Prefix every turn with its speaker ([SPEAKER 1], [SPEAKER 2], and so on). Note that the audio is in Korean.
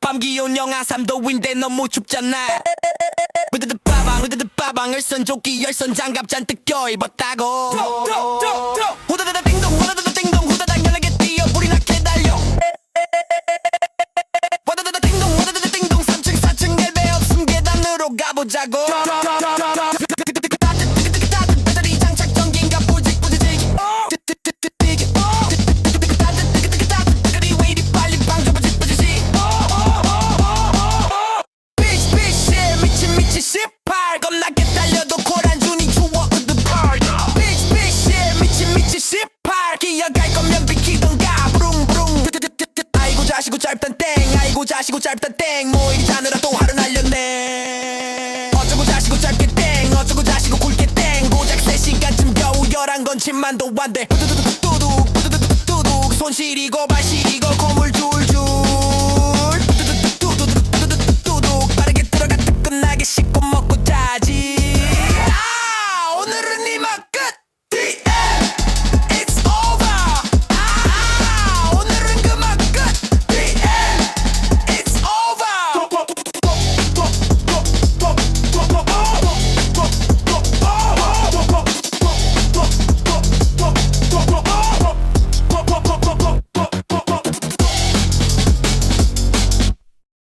[SPEAKER 1] 밤 기온 영하 3도인데 너무 춥잖아. 부드드 빠방 부드드 빠방을 선조끼 열선 장갑 잔뜩 껴입었다고. 후다다다 띵동 후다다다 띵동 후다닥 연하게 뛰어 불이 나게 달려. 와다다다 띵동 와다다다 띵동 3층 4층 엘베 없음 계단으로 가보자고 자시고 짧다 땡. 뭐 모이기 자느라 또 하루 날렸네. 어쩌고 자시고 짧게 땡. 어쩌고 자시고 굵게 땡. 고작 3시간쯤 겨우 열한 건 10만도 안돼. 뚜두두두두둑 뚜두두두두둑 손실이고 발실